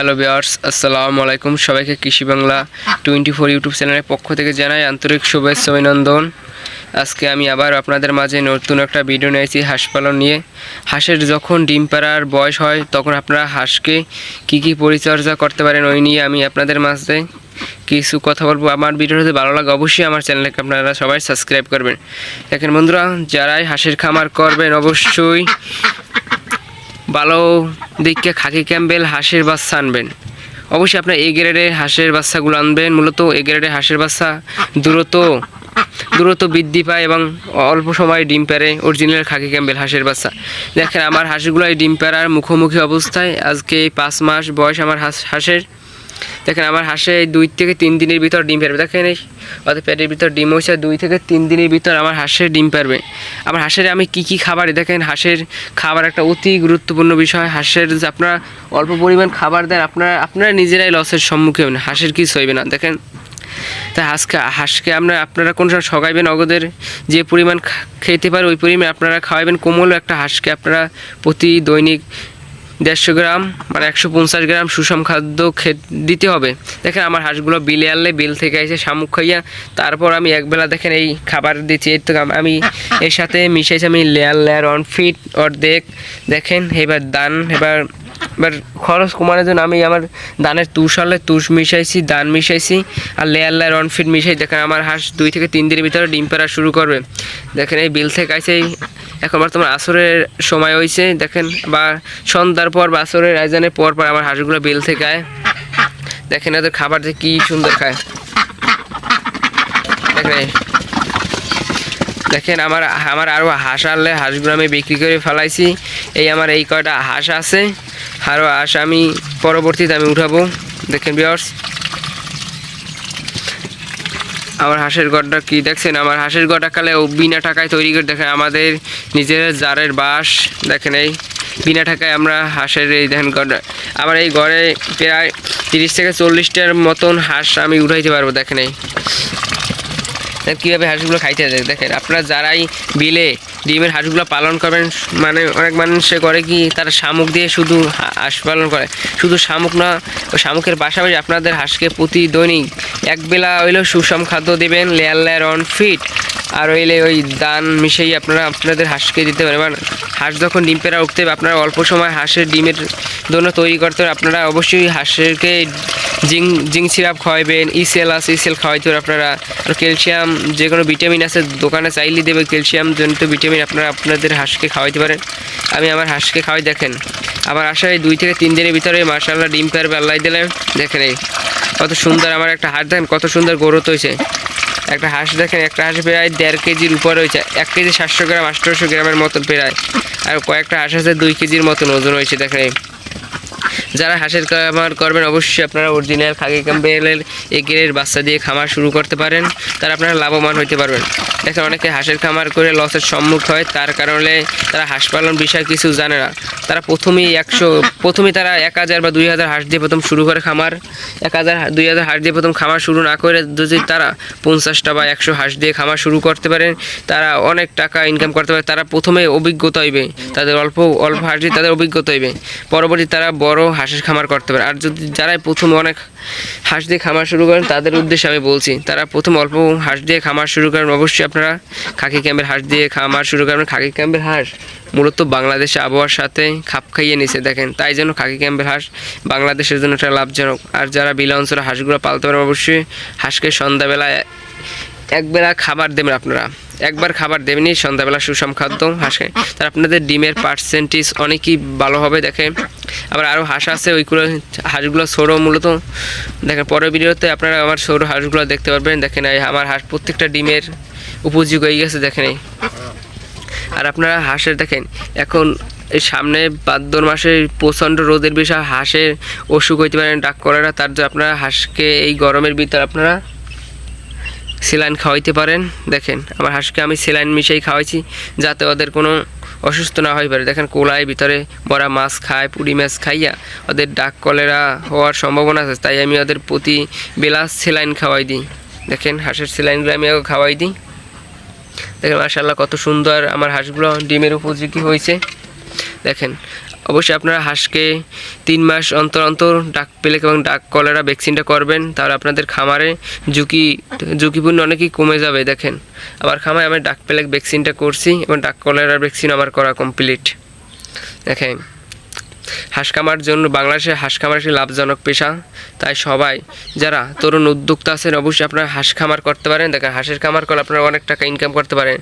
Hello বিয়ার্স আসসালামু আলাইকুম। সবাইকে কৃষি বাংলা টোয়েন্টি ফোর ইউটিউব চ্যানেলের পক্ষ থেকে জানাই আন্তরিক শুভেচ্ছা অভিনন্দন। আজকে আমি আবার আপনাদের মাঝে নতুন একটা ভিডিও নিয়েছি হাঁস পালন নিয়ে। হাঁসের যখন ডিম পাড়ার বয়স হয়, তখন আপনারা হাঁসকে কী কী পরিচর্যা করতে পারেন ওই নিয়ে আমি আপনাদের মাঝে কিছু কথা বলব। আমার ভিডিও যদি ভালো লাগে, অবশ্যই আমার চ্যানেলকে আপনারা সবাই সাবস্ক্রাইব করবেন। দেখেন বন্ধুরা, যারাই হাঁসের খামার করবেন, অবশ্যই ভালো দিককে খাকি ক্যাম্বেল, হাঁসের বাচ্চা আনবেন। অবশ্যই আপনার এ গ্রেডের হাঁসের বাচ্চাগুলো আনবেন। মূলত এ গ্রেডের হাঁসের বাচ্চা দ্রুত দ্রুত বৃদ্ধি পায় এবং অল্প সময় ডিম প্যারে অরিজিনাল খাকি ক্যাম্বেল হাঁসের বাচ্চা। দেখেন, আমার হাঁসগুলো ডিম প্যারার মুখোমুখি অবস্থায়। আজকে পাঁচ মাস বয়স আমার হাঁস, হাঁসের। দেখেন আমার হাঁসে দুই থেকে তিন দিনের ভিতর ডিম পারবে। দেখেন এই ওদের পেটের ভিতর ডিম হয়েছে, দুই থেকে তিন দিনের ভিতর আমার হাঁসের ডিম পারবে। আমার হাঁসের আমি কি কি খাবার দেখেন, হাঁসের খাবার একটা অতি গুরুত্বপূর্ণ বিষয়। হাঁসের যে আপনারা অল্প পরিমাণ খাবার দেন, আপনারা আপনারা নিজেরাই লসের সম্মুখীন হবেন, হাঁসের কিছু হইবে না। দেখেন তাই হাঁসকে হাঁসকে আমরা আপনারা কোন সময় সগাইবেন অগদের যে পরিমাণ খেতে পারে, ওই পরিমাণ আপনারা খাওয়াবেন কোমল একটা হাঁসকে আপনারা প্রতি দৈনিক দেড়শো গ্রাম মানে একশো পঞ্চাশ গ্রাম সুষম খাদ্য দিতে হবে। দেখেন আমার হাঁসগুলো বিলে আনলে বিল থেকে এসে শামুক খাইয়া তারপর আমি একবেলা দেখেন এই খাবার দিচ্ছি। এর থেকে আমি এর সাথে মিশাইছি আমি লেয়ার লেয়ার অন ফিট অর্ধেক। দেখেন, এবার দান, এবার এবার খরচ কমানোর জন্য আমি আমার দানের তুষ হলে তুষ মিশাইছি, দান মিশাইছি আর লেয়ার লেয়ার অন ফিট মিশাই দেখেন আমার হাঁস দুই থেকে তিন দিনের ভিতরে ডিম পাড়া শুরু করবে। দেখেন এই বিল থেকে এই এখন বর্তমান আসরের সময় হয়েছে দেখেন, বা সন্ধ্যার পর বা আসরের আয়োজনের পর পর আমার হাঁসগুলো বেল থেকে আয়। দেখেন ওদের খাবার যে কী সুন্দর খায়। দেখেন দেখেন আমার আমার আরও হাঁস আনলে হাঁসগুলো আমি বিক্রি করে ফেলাইছি। এই আমার এই কয়টা হাঁস আছে। আরও হাঁস আমি পরবর্তীতে আমি উঠাবো। দেখেন বিয়ার্স আমার হাঁসের গড়টা কি দেখছেন? আমার হাঁসের গড়টা কালে বিনা টাকায় তৈরি করে দেখেন, আমাদের নিজের জারের বাঁশ, দেখেন এই বিনা টাকায় আমরা হাঁসের এই দেখেন গড়টা আমার এই ঘরে প্রায় তিরিশ থেকে চল্লিশটার মতন হাঁস আমি উঠাইতে পারব, দেখেন এই। কীভাবে হাঁসগুলো খাইতে দেখেন। আপনারা যারাই বিলে ডিমের হাঁসগুলো পালন করবেন মানে অনেক মানুষে করে কি তারা শামুক দিয়ে শুধু হাঁস পালন করে। শুধু শামুক না শামুকের পাশাপাশি আপনাদের হাঁসকে প্রতি দৈনিক একবেলা হইলেও সুষম খাদ্য দেবেন, লেয়ার লেয়ার অন ফিট। আর হইলে ওই দান মিশিয়ে আপনারা আপনাদের হাঁসকে দিতে পারেন এবার হাঁস যখন ডিম পেরা উঠতে হবে, আপনারা অল্প সময় হাঁসের ডিমের জন্য তৈরি করতে হবে। আপনারা অবশ্যই হাঁসেরকে জিং জিং সিরাপ খাওয়াবেন ইসেল আছে, ইসেল খাওয়াইতে হবে আপনারা। আর ক্যালসিয়াম যে কোনো ভিটামিন আছে, দোকানে চাইলে দেবে, ক্যালসিয়াম জনিত ভিটামিন আপনারা আপনাদের হাঁসকে খাওয়াইতে পারেন। আমি আমার হাঁসকে খাওয়াই, দেখেন। আমার আশায় দুই থেকে তিন দিনের ভিতরে মার্শাল্লাহ ডিম পারবে আল্লাহ দিলে দেখেন এই, কত সুন্দর আমার একটা হাঁস, দেখেন কত সুন্দর গ্রোথ হয়েছে। একটা হাঁস, দেখেন, একটা হাঁস প্রায় দেড় কেজির উপর হয়েছে। এক কেজি সাতশো গ্রাম, আটশোশো গ্রামের মতন প্রায়। আর কয়েকটা হাঁস আছে, দুই কেজির মতন ওজন হয়েছে, দেখেন এই। যারা হাঁসের খামার করবেন, অবশ্যই আপনারা অরিজিনাল খাগি ক্যাম্বেলের এগের বাচ্চা দিয়ে খামার শুরু করতে পারেন। তারা আপনারা লাভবান হতে পারবেন। দেখেন, অনেকে হাঁসের খামার করে লসের সম্মুখ হয়। তার কারণে তারা হাঁস পালন বিষয়ে কিছু জানে না। তারা প্রথমেই একশো, প্রথমেই তারা এক হাজার বা দুই হাজার হাঁস দিয়ে প্রথম শুরু করে খামার। এক হাজার, দুই হাজার হাঁস দিয়ে প্রথম খামার শুরু না করে যদি তারা পঞ্চাশটা বা একশো হাঁস দিয়ে খামার শুরু করতে পারেন, তারা অনেক টাকা ইনকাম করতে পারে। তারা প্রথমে অভিজ্ঞতা হইবে। তাদের অল্প অল্প হাঁস দিয়ে তাদের অভিজ্ঞতা হইবে। পরবর্তী তারা বড় হাঁসের খামার করতে পারে। আর যদি যারাই প্রথমে অনেক হাঁস দিয়ে খামার শুরু করেন, তাদের উদ্দেশ্যে আমি বলছি, তারা প্রথম অল্প হাঁস দিয়ে খামার শুরু করেন। অবশ্যই আপনারা খাকি ক্যাম্পের হাঁস দিয়ে খামার শুরু করেন। খাকি ক্যাম্পের হাঁস মূলত বাংলাদেশে আবহাওয়ার সাথে খাপ খাইয়ে নিছে, দেখেন। তাই জন্য খাকি ক্যাম্পের হাঁস বাংলাদেশের জন্য একটা লাভজনক। আর যারা বিলা অঞ্চলে হাঁসগুলো পালতে পারেন, অবশ্যই হাঁসকে সন্ধ্যাবেলায় একবেলা খাবার দেবেন আপনারা। একবার খাবার দেবেনই সন্ধ্যাবেলা সুষম খাদ্য হাঁসে। তার আপনাদের ডিমের পার্সেন্টেজ অনেকই ভালো হবে, দেখেন। আবার আরও হাঁস আছে, ওইগুলো হাঁসগুলো সৌর মূলত। দেখেন, পরের ভিডিওতে আপনারা আমার সৌর হাঁসগুলো দেখতে পারবেন। দেখেন, এই আমার হাঁস প্রত্যেকটা ডিমের উপযোগী হয়ে গেছে, দেখেন এই। আর আপনারা হাঁসের, দেখেন, এখন এই সামনে ভাদ্র মাসে প্রচণ্ড রোদের বিষয়, হাঁসের অসুখ হইতে পারেন ডাক করে তার জন্য আপনারা হাঁসকে এই গরমের ভিতরে আপনারা স্যালাইন খাওয়াইতে পারেন। দেখেন, আমার হাঁসকে আমি স্যালাইন মিশাই খাওয়াইছি যাতে ওদের কোনো অসুস্থ না হয়ে পারে। দেখেন, কোলায় ভিতরে বড়া মাছ খায় পুরি মাছ খাইয়া ওদের ডাক কলেরা হওয়ার সম্ভাবনা আছে। তাই আমি ওদের প্রতি বেলা স্যালাইন খাওয়াই দিই। দেখেন, হাঁসের স্যালাইনগুলো আমি খাওয়াই দিই। দেখেন মার্শাল্লাহ কত সুন্দর আমার হাঁসগুলো ডিমের উপযোগী হয়েছে। দেখেন অবশ্যই আপনারা হাঁসকে তিন মাস অন্তর অন্তর ডাক পেলেক এবং ডাক কলেরা ভ্যাকসিনটা করবেন, তাহলে আপনাদের খামারে ঝুঁকি, ঝুঁকিপূর্ণ অনেকই কমে যাবে, দেখেন। আমার খামারে আমি ডাক পেলেক ভ্যাকসিনটা করছি এবং ডাক কলেরা ভ্যাকসিন আমার করা কমপ্লিট দেখেন। হাঁস খামার জন্য বাংলাদেশে হাঁস খামার একটি লাভজনক পেশা। তাই সবাই, যারা তরুণ উদ্যোক্তা আছেন, অবশ্যই আপনারা হাঁস খামার করতে পারেন। দেখেন, হাঁসের খামার করলে আপনারা অনেক টাকা ইনকাম করতে পারেন।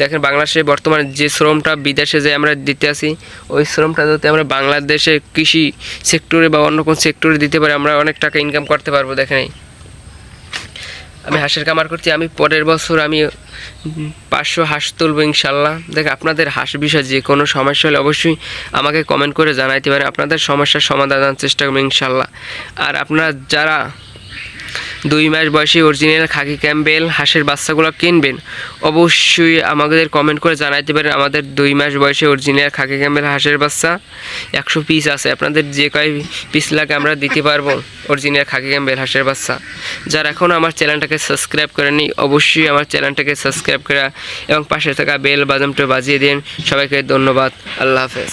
দেখেন, বাংলাদেশে বর্তমানে যে শ্রমটা বিদেশে যে আমরা দিতে আসি, ওই শ্রমটা যদি আমরা বাংলাদেশে কৃষি সেক্টরে বা অন্য কোন সেক্টরে দিতে পারি, আমরা অনেক টাকা ইনকাম করতে পারব, দেখেন। আমি হাঁসের কামার করছি, আমি পরের বছর আমি পাঁচশো হাঁস তুলব ইনশাল্লাহ। দেখ, আপনাদের হাঁস বিষয় যে কোনো সমস্যা হলে অবশ্যই আমাকে কমেন্ট করে জানাইতে পারে আপনাদের সমস্যার সমাধান চেষ্টা করব ইনশাল্লাহ। আর আপনারা যারা দুই মাস বয়সী অরিজিনাল খাকি ক্যাম্বেল হাঁসের বাচ্চাগুলো কিনবেন। অবশ্যই আমাদের কমেন্ট করে জানাইতে পারেন আমাদের দুই মাস বয়সে অরিজিনাল খাকি ক্যাম্বেল হাঁসের বাচ্চা। একশো পিস আছে, আপনাদের যে কয় পিস লাগে আমরা দিতে পারব অরিজিনাল খাকি ক্যাম্বেল হাঁসের বাচ্চা। যারা এখন আমার চ্যানেলটাকে সাবস্ক্রাইব করেনি অবশ্যই আমার চ্যানেলটাকে সাবস্ক্রাইব করা এবং পাশে থাকা বেল বাদামটা বাজিয়ে দিন। সবাইকে ধন্যবাদ, আল্লাহ হাফেজ।